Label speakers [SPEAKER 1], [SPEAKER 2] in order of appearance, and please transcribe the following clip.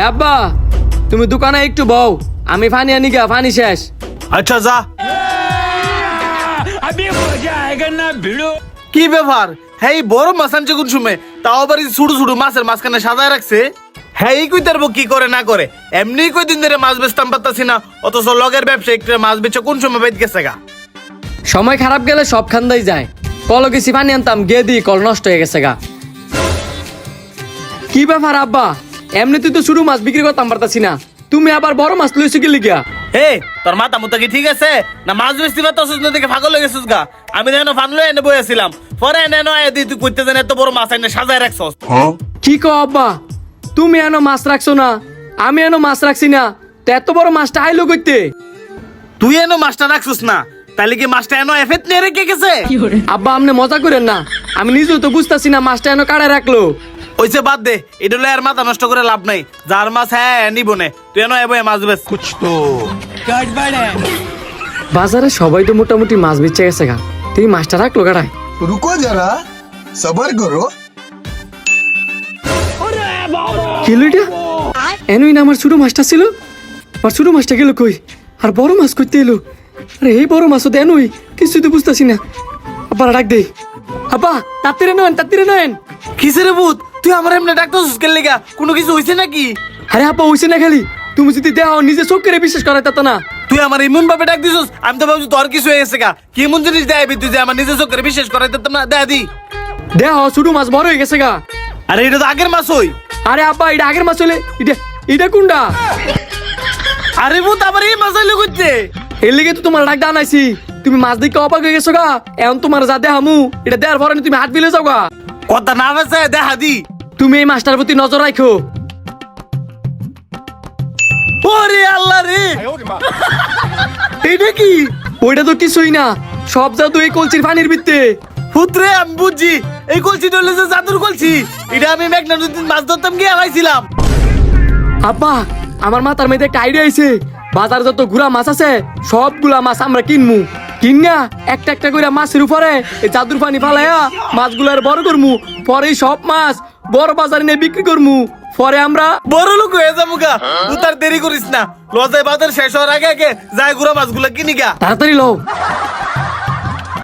[SPEAKER 1] আব্বা তুমি দোকানে একটু বউ। আমি ফানি আনি গা ফানি শেষ।
[SPEAKER 2] আচ্ছা যা। কি ব্যাপার? হেই বড় মাছ আনছে কোন সময় তাও আবার ছোট ছোট মাছের মাঝখানে সাজায় রাখছে? হেই কই তারপর কি করে না করে? এমনি কই দিন ধরে মাছ বেচতাম পারতাছি না অথচ লগের ব্যবসা একটু মাছ বেচে কোন সময় বাইত গেছে গা?
[SPEAKER 1] সময় খারাপ গেলে সব খান্দাই যায়। কল গেছি পানি আনতাম গে দিই কল নষ্ট হয়ে গেছে গা। কি ব্যাপার আব্বা? এমনিতে তো শুরু মাছ বিক্রি করতাম পারতাছি না। তুমি আবার বড় মাছ লইছো কি লিগা?
[SPEAKER 2] হে তোর মাথা মুতা কি ঠিক আছে? না মাছ ফাগল হয়ে গেছিস গা? আমি যেন ফান লয়ে এনে পরে এনে নয় দি তুই করতে জানে এত বড় মাছ এনে সাজায় রাখছস।
[SPEAKER 1] কি কো আব্বা? তুমি এনো মাছ রাখছো না। আমি এনো মাছ রাখছি না। তো এত বড় মাছটা আইলো করতে
[SPEAKER 2] তুই এনো মাছটা রাখছিস না। তাহলে কি মাছটা এনো এফেত নিয়ে রেখে গেছে?
[SPEAKER 1] আব্বা আপনি মজা করেন না। আমি নিজেও তো বুঝতাছি না মাছটা এনো কাড়ে রাখল।
[SPEAKER 2] ওইসে বাদ দে এটা আর মাথা নষ্ট করে লাভ নাই। যার মাছ হ্যাঁ, হ্যাঁ নিবনে তুই এনো এবয়ে মাছ বেচ।
[SPEAKER 1] কুছ তো বাজারে সবাই তো মোটামুটি মাছ বেচে গেছে গা। তুই মাছটা
[SPEAKER 3] রাখ লোকাটায়। রুকো যারা
[SPEAKER 1] সবার করো। কিলোটা এনই না আমার ছোট মাছটা ছিল। আর ছোট মাছটা গেল কই? আর বড় মাছ কইতে এলো। আরে এই বড় মাছও দেনই কিছু তো বুঝতেছি না। আব্বা ডাক দে। আপা তাতিরে নয় তাতিরে নয়
[SPEAKER 2] কিসের ভূত? তুই আমার এমনি ডাক্তার সুস্কের লেগা? কোনো কিছু হইছে নাকি?
[SPEAKER 1] আরে আপা হইছে না খালি। তুমি যদি দেও নিজে চোখ করে বিশ্বাস করাই তা না।
[SPEAKER 2] তুই আমার ইমন ভাবে ডাক দিছিস আমি তো ভাবছি তোর কিছু হয়ে গেছে গা। কি এমন জিনিস তুই যে আমার নিজে চোখের বিশ্বাস করাই দিতাম না? দেয়া দি।
[SPEAKER 1] দেহ ছোট মাছ বড় হয়ে গেছে গা।
[SPEAKER 2] আরে এটা তো আগের মাছ হই।
[SPEAKER 1] আরে আব্বা এটা আগের মাছ হলে এটা এটা কোনটা?
[SPEAKER 2] আরে ভূত আবার এই মাছ আইলো করতে
[SPEAKER 1] এর লেগে তো তোমার ডাক দানাইছি তুমি মাছ দেখে অবাক হয়ে গেছো গা। এখন তোমার যা দেহামু এটা দেওয়ার পরে তুমি হাত বিলে যাও গা।
[SPEAKER 2] কথা না বেছে দেখা দি।
[SPEAKER 1] তুমি এই মাছটার প্রতি নজর রাখো
[SPEAKER 2] ওরে আল্লাহ রে! এটা কি?
[SPEAKER 1] ওইটা তো কিছুই না। সব জাদু এই কলচির পানির ভিত্তে
[SPEAKER 2] পুত্রে আমি বুঝছি। এই কলসি ডলে যে জাদুর কলসি। এটা আমি মেঘনা মাছ ধরতাম, গিয়ে পাইছিলাম
[SPEAKER 1] আব্বা, আমার মাথার মধ্যে একটা আইডিয়া আইছে। বাজার যত গুড়া মাছ আছে, সবগুলা মাছ আমরা কিনমু। কিনা একটা একটা করে মাছের উপরে এই জাদুর পানি ফালাইয়া মাছগুলার বড় করমু। পরে সব মাছ বড় বাজারে নিয়ে বিক্রি করমু। পরে আমরা
[SPEAKER 2] বড় লোক হয়ে যাব গা। তুই তার দেরি করিস না। লজায় বাজার শেষ হওয়ার আগে আগে যায় গুড়া মাছগুলো কিনি গা।
[SPEAKER 1] তাড়াতাড়ি লও।